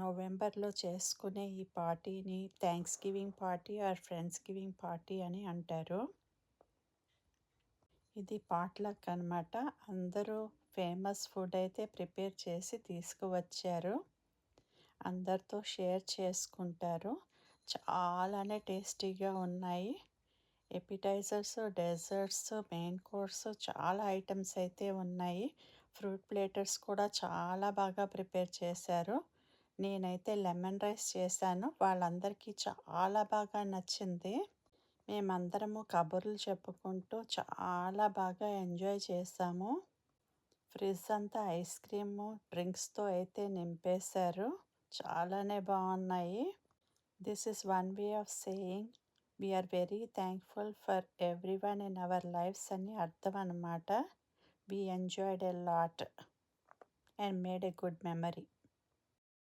నవంబర్లో చేసుకునే ఈ పార్టీని thanksgiving party or friendsgiving party అని అంటారు. ఇది పాట్లక్ అనమాట అందరూ ఫేమస్ ఫుడ్ అయితే ప్రిపేర్ చేసి తీసుకువచ్చారు. అందరితో షేర్ చేసుకుంటారు. చాలానే టేస్టీగా ఉన్నాయి. ఎపిటైజర్స్ డెజర్ట్స్ మెయిన్ కోర్స్ చాలా ఐటమ్స్ అయితే ఉన్నాయి. ఫ్రూట్ ప్లేటర్స్ కూడా చాలా బాగా ప్రిపేర్ చేశారు. నేనైతే లెమన్ రైస్ చేశాను. వాళ్ళందరికీ చాలా బాగా నచ్చింది. మేమందరము కబుర్లు చెప్పుకుంటూ చాలా బాగా ఎంజాయ్ చేసాము ఫ్రిడ్జ్ అంతా ఐస్ క్రీము డ్రింక్స్తో అయితే నింపేశారు. చాలానే బాగున్నాయి. This is one way of saying we are very thankful for every one in our lives అని అర్థం అనమాట we enjoyed a lot and made a good memory.